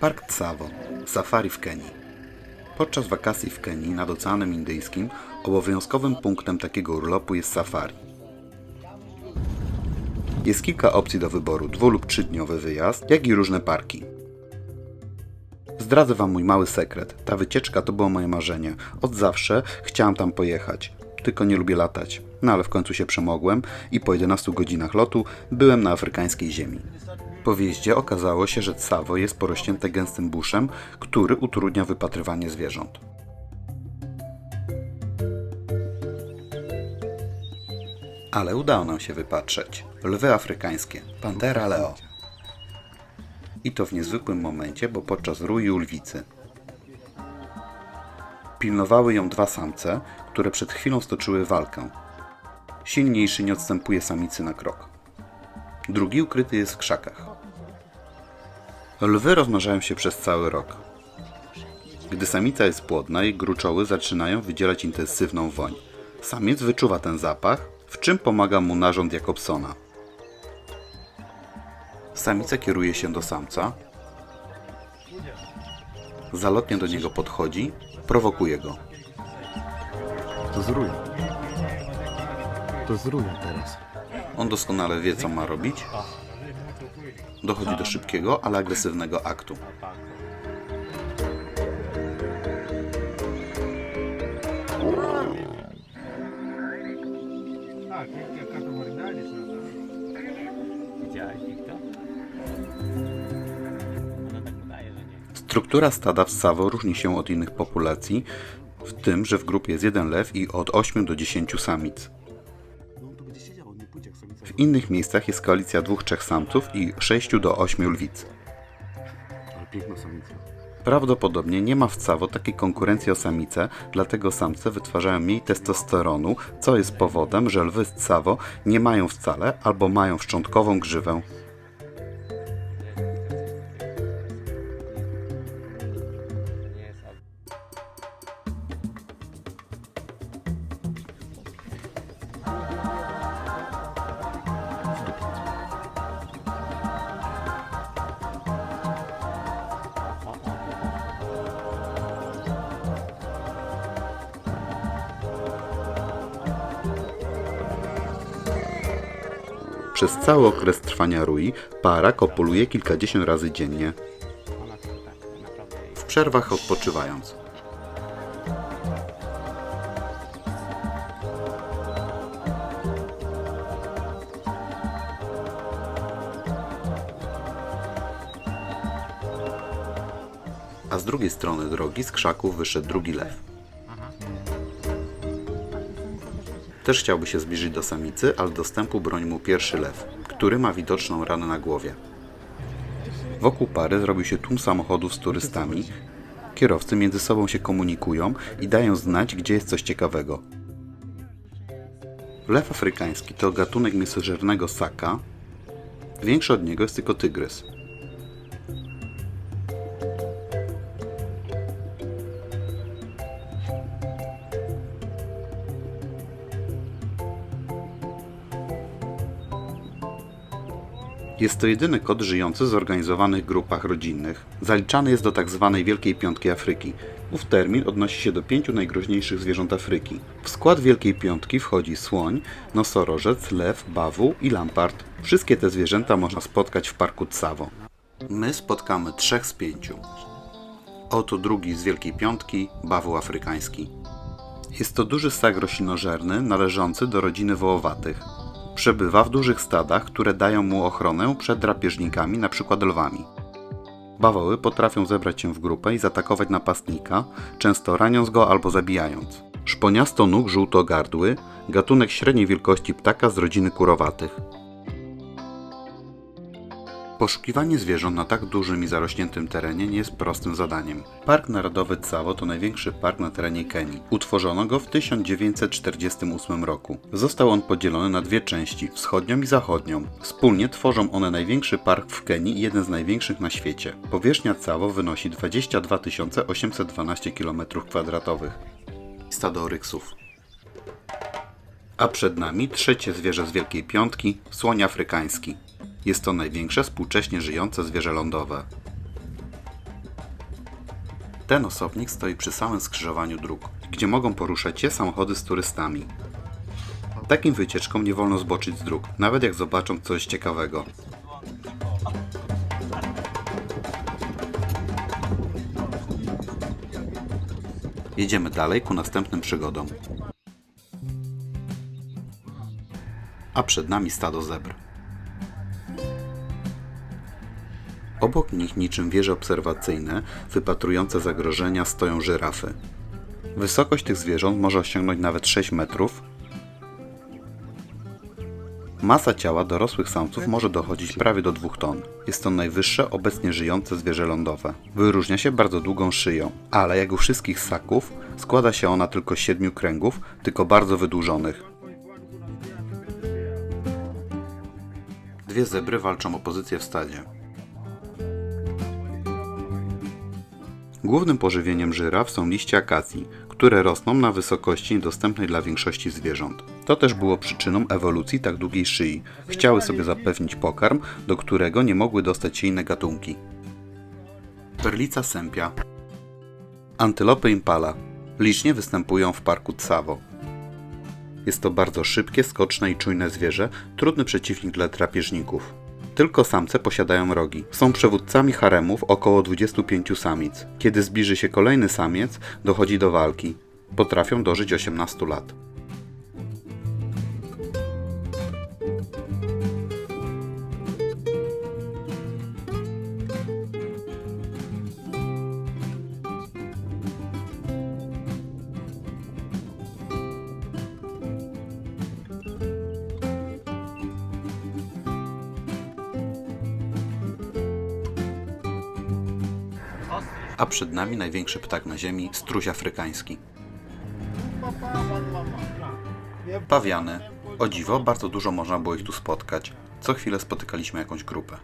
Park Tsavo, safari w Kenii. Podczas wakacji w Kenii nad Oceanem Indyjskim obowiązkowym punktem takiego urlopu jest safari. Jest kilka opcji do wyboru, dwu lub trzydniowy wyjazd, jak i różne parki. Zdradzę Wam mój mały sekret. Ta wycieczka to było moje marzenie. Od zawsze chciałam tam pojechać, tylko nie lubię latać. No ale w końcu się przemogłem i po 11 godzinach lotu byłem na afrykańskiej ziemi. Po okazało się, że Tsavo jest porośnięte gęstym buszem, który utrudnia wypatrywanie zwierząt. Ale udało nam się wypatrzeć. Lwy afrykańskie, Pantera leo. I to w niezwykłym momencie, bo podczas rui lwicy. Pilnowały ją dwa samce, które przed chwilą stoczyły walkę. Silniejszy nie odstępuje samicy na krok. Drugi ukryty jest w krzakach. Lwy rozmnażają się przez cały rok. Gdy samica jest płodna, jej gruczoły zaczynają wydzielać intensywną woń. Samiec wyczuwa ten zapach, w czym pomaga mu narząd Jakobsona. Samica kieruje się do samca, zalotnie do niego podchodzi, prowokuje go. To zruja. To zruja teraz. On doskonale wie, co ma robić. Dochodzi do szybkiego, ale agresywnego aktu. Struktura stada w Savo różni się od innych populacji, w tym, że w grupie jest jeden lew i od 8 do 10 samic. W innych miejscach jest koalicja dwóch, trzech samców i 6 do 8 lwic. Ale piękna samica. Prawdopodobnie nie ma w Savo takiej konkurencji o samice, dlatego samce wytwarzają mniej testosteronu, co jest powodem, że lwy z Savo nie mają wcale albo mają szczątkową grzywę. Przez cały okres trwania rui para kopuluje kilkadziesiąt razy dziennie, w przerwach odpoczywając. A z drugiej strony drogi z krzaków wyszedł drugi lew. Też chciałby się zbliżyć do samicy, ale dostępu broni mu pierwszy lew, który ma widoczną ranę na głowie. Wokół pary zrobił się tłum samochodów z turystami. Kierowcy między sobą się komunikują i dają znać, gdzie jest coś ciekawego. Lew afrykański to gatunek mięsożernego ssaka. Większy od niego jest tylko tygrys. Jest to jedyny kot żyjący w zorganizowanych grupach rodzinnych. Zaliczany jest do tzw. Wielkiej Piątki Afryki. Ów termin odnosi się do pięciu najgroźniejszych zwierząt Afryki. W skład Wielkiej Piątki wchodzi słoń, nosorożec, lew, bawu i lampart. Wszystkie te zwierzęta można spotkać w parku Tsavo. My spotkamy trzech z pięciu. Oto drugi z Wielkiej Piątki, bawu afrykański. Jest to duży ssak roślinożerny należący do rodziny wołowatych. Przebywa w dużych stadach, które dają mu ochronę przed drapieżnikami, np. lwami. Bawoły potrafią zebrać się w grupę i zaatakować napastnika, często raniąc go albo zabijając. Szponiasto-nóg żółtogardły, gatunek średniej wielkości ptaka z rodziny kurowatych. Poszukiwanie zwierząt na tak dużym i zarośniętym terenie nie jest prostym zadaniem. Park Narodowy Tsavo to największy park na terenie Kenii. Utworzono go w 1948 roku. Został on podzielony na dwie części, wschodnią i zachodnią. Wspólnie tworzą one największy park w Kenii i jeden z największych na świecie. Powierzchnia Tsavo wynosi 22 812 km2. Stado oryksów. A przed nami trzecie zwierzę z Wielkiej Piątki, słoń afrykański. Jest to największe współcześnie żyjące zwierzę lądowe. Ten osobnik stoi przy samym skrzyżowaniu dróg, gdzie mogą poruszać się samochody z turystami. Takim wycieczkom nie wolno zboczyć z dróg, nawet jak zobaczą coś ciekawego. Jedziemy dalej ku następnym przygodom. A przed nami stado zebr. Obok nich niczym wieże obserwacyjne wypatrujące zagrożenia stoją żyrafy. Wysokość tych zwierząt może osiągnąć nawet 6 metrów. Masa ciała dorosłych samców może dochodzić prawie do 2 ton. Jest to najwyższe obecnie żyjące zwierzę lądowe. Wyróżnia się bardzo długą szyją, ale jak u wszystkich ssaków składa się ona tylko z siedmiu kręgów, tylko bardzo wydłużonych. Dwie zebry walczą o pozycję w stadzie. Głównym pożywieniem żyraf są liście akacji, które rosną na wysokości niedostępnej dla większości zwierząt. To też było przyczyną ewolucji tak długiej szyi. Chciały sobie zapewnić pokarm, do którego nie mogły dostać się inne gatunki. Perlica sępia Antylopy impala licznie występują w parku Tsavo. Jest to bardzo szybkie, skoczne i czujne zwierzę, trudny przeciwnik dla drapieżników. Tylko samce posiadają rogi. Są przewódcami haremów około 25 samic. Kiedy zbliży się kolejny samiec, dochodzi do walki. Potrafią dożyć 18 lat. A przed nami największy ptak na ziemi, struś afrykański. Pawiany. O dziwo, bardzo dużo można było ich tu spotkać. Co chwilę spotykaliśmy jakąś grupę.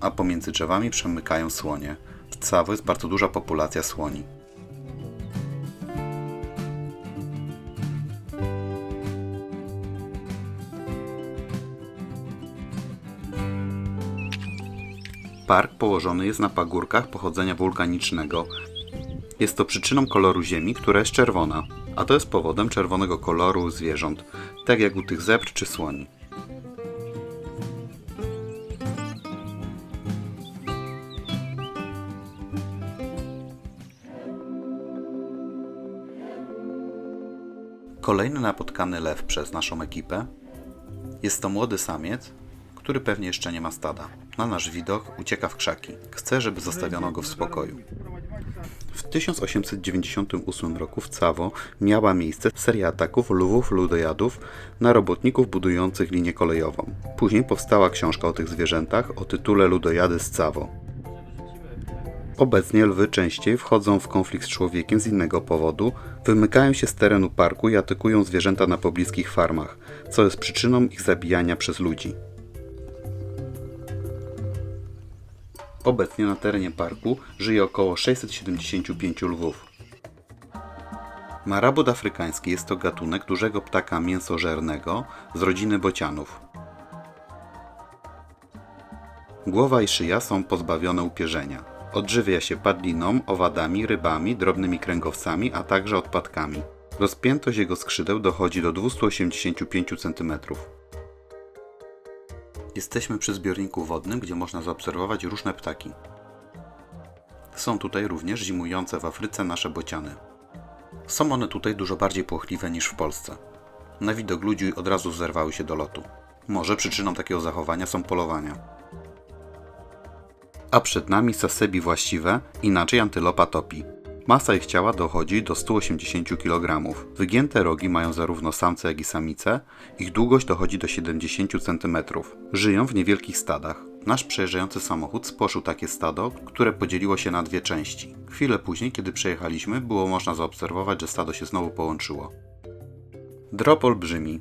A pomiędzy drzewami przemykają słonie. W Tsavo jest bardzo duża populacja słoni. Park położony jest na pagórkach pochodzenia wulkanicznego. Jest to przyczyną koloru ziemi, która jest czerwona, a to jest powodem czerwonego koloru zwierząt, tak jak u tych zebr czy słoni. Kolejny napotkany lew przez naszą ekipę jest to młody samiec, który pewnie jeszcze nie ma stada. Na nasz widok ucieka w krzaki. Chce, żeby zostawiono go w spokoju. W 1898 roku w Cawo miała miejsce seria ataków lwów ludojadów na robotników budujących linię kolejową. Później powstała książka o tych zwierzętach o tytule Ludojady z Cawo. Obecnie lwy częściej wchodzą w konflikt z człowiekiem z innego powodu, wymykają się z terenu parku i atakują zwierzęta na pobliskich farmach, co jest przyczyną ich zabijania przez ludzi. Obecnie na terenie parku żyje około 675 lwów. Marabut afrykański jest to gatunek dużego ptaka mięsożernego z rodziny bocianów. Głowa i szyja są pozbawione upierzenia. Odżywia się padliną, owadami, rybami, drobnymi kręgowcami, a także odpadkami. Rozpiętość jego skrzydeł dochodzi do 285 cm. Jesteśmy przy zbiorniku wodnym, gdzie można zaobserwować różne ptaki. Są tutaj również zimujące w Afryce nasze bociany. Są one tutaj dużo bardziej płochliwe niż w Polsce. Na widok ludzi od razu zerwały się do lotu. Może przyczyną takiego zachowania są polowania. A przed nami sasebi właściwe, inaczej antylopa topi. Masa ich ciała dochodzi do 180 kg. Wygięte rogi mają zarówno samce, jak i samice. Ich długość dochodzi do 70 cm. Żyją w niewielkich stadach. Nasz przejeżdżający samochód spłoszył takie stado, które podzieliło się na dwie części. Chwilę później, kiedy przejechaliśmy, było można zaobserwować, że stado się znowu połączyło. Drop olbrzymi.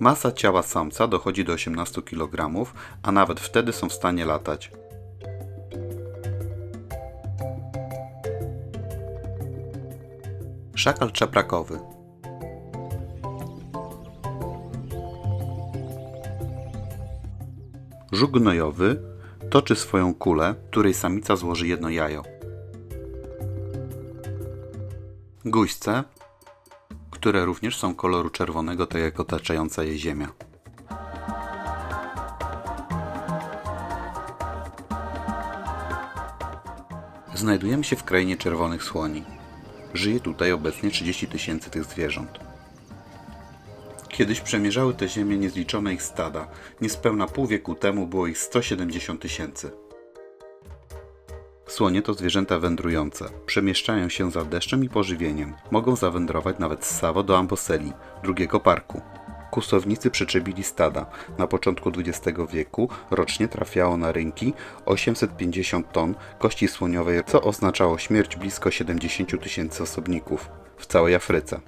Masa ciała samca dochodzi do 18 kg, a nawet wtedy są w stanie latać. Szakal czeprakowy. Żuk gnojowy Toczy swoją kulę, której samica złoży jedno jajo. Guźce, które również są koloru czerwonego, tak jak otaczająca je ziemia. Znajdujemy się w krainie czerwonych słoni. Żyje tutaj obecnie 30 tysięcy tych zwierząt. Kiedyś przemierzały te ziemię niezliczone ich stada. Niespełna pół wieku temu było ich 170 tysięcy. Słonie to zwierzęta wędrujące. Przemieszczają się za deszczem i pożywieniem. Mogą zawędrować nawet z Savo do Amboseli, drugiego parku. Kusownicy przyczepili stada. Na początku XX wieku rocznie trafiało na rynki 850 ton kości słoniowej, co oznaczało śmierć blisko 70 000 tysięcy osobników w całej Afryce.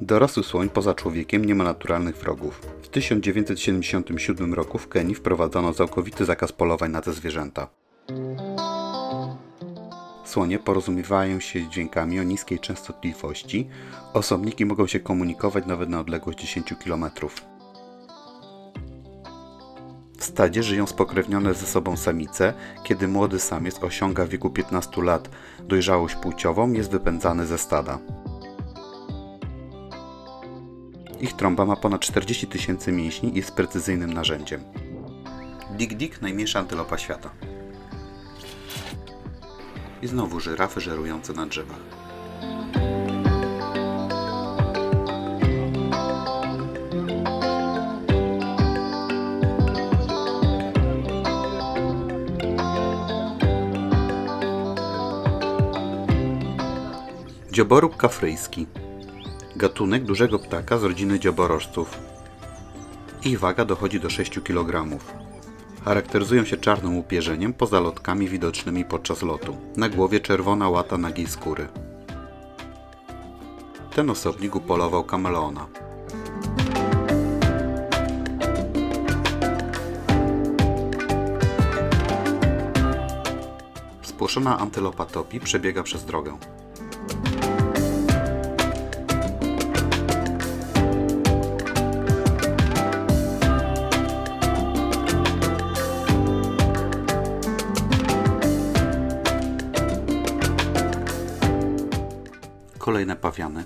Dorosły słoń poza człowiekiem nie ma naturalnych wrogów. W 1977 roku w Kenii wprowadzono całkowity zakaz polowań na te zwierzęta. Słonie porozumiewają się dźwiękami o niskiej częstotliwości. Osobniki mogą się komunikować nawet na odległość 10 km. W stadzie żyją spokrewnione ze sobą samice. Kiedy młody samiec osiąga w wieku 15 lat dojrzałość płciową, jest wypędzany ze stada. Ich trąba ma ponad 40 tysięcy mięśni i jest precyzyjnym narzędziem. Dig Dig najmniejsza antylopa świata. I znowu żyrafy żerujące na drzewach. Dzioboruk kafryjski. Gatunek dużego ptaka z rodziny dzioborożców. Ich waga dochodzi do 6 kg. Charakteryzują się czarnym upierzeniem poza lotkami widocznymi podczas lotu. Na głowie czerwona łata nagiej skóry. Ten osobnik upolował kameleona. Spłoszona antylopa topi przebiega przez drogę. Kolejne pawiany.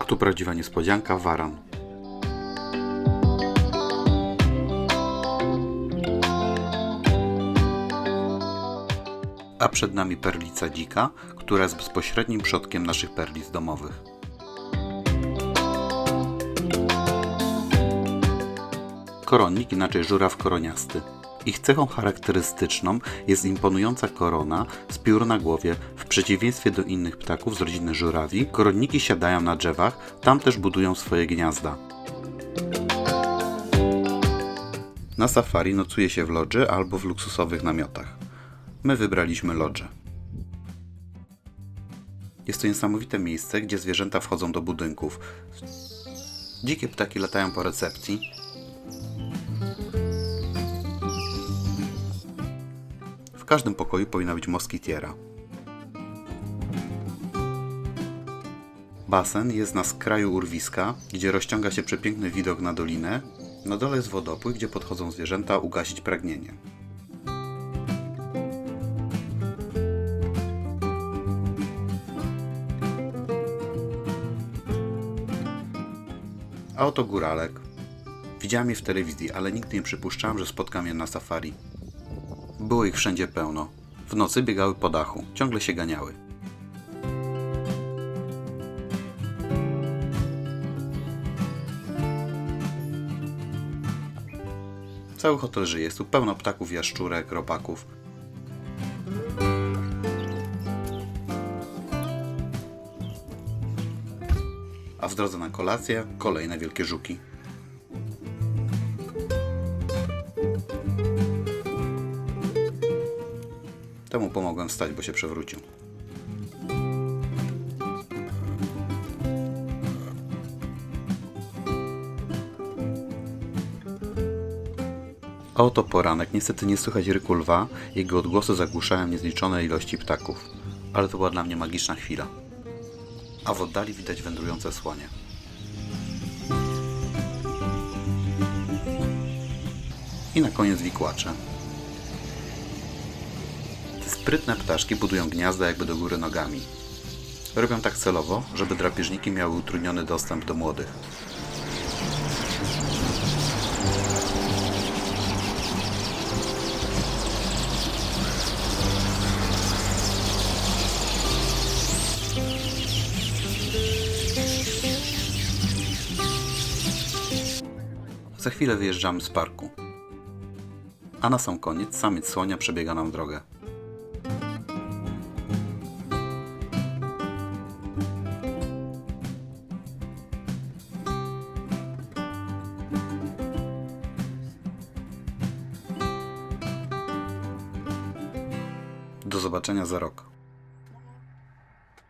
A tu prawdziwa niespodzianka, waran. A przed nami perlica dzika, która jest bezpośrednim przodkiem naszych perlic domowych. Koronnik, inaczej żuraw koroniasty. Ich cechą charakterystyczną jest imponująca korona z piór na głowie. W przeciwieństwie do innych ptaków z rodziny żurawi, koronniki siadają na drzewach, tam też budują swoje gniazda. Na safari nocuje się w lodży albo w luksusowych namiotach. My wybraliśmy lodże. Jest to niesamowite miejsce, gdzie zwierzęta wchodzą do budynków. Dzikie ptaki latają po recepcji, W każdym pokoju powinna być moskitiera. Basen jest na skraju urwiska, gdzie rozciąga się przepiękny widok na dolinę. Na dole jest wodopój, gdzie podchodzą zwierzęta ugasić pragnienie. A oto góralek. Widziałem je w telewizji, ale nigdy nie przypuszczałem, że spotkam je na safari. Było ich wszędzie pełno. W nocy biegały po dachu, ciągle się ganiały. Cały hotel żyje, jest tu pełno ptaków, jaszczurek, robaków. A w drodze na kolację kolejne wielkie żuki. Temu pomogłem wstać, bo się przewrócił. A oto poranek. Niestety nie słychać rykulwa. Jego odgłosy zagłuszałem niezliczone ilości ptaków. Ale to była dla mnie magiczna chwila. A w oddali widać wędrujące słonie. I na koniec wikłacze. Sprytne ptaszki budują gniazda jakby do góry nogami. Robią tak celowo, żeby drapieżniki miały utrudniony dostęp do młodych. Za chwilę wyjeżdżamy z parku. A na sam koniec samiec słonia przebiega nam drogę. Zobaczenia za rok.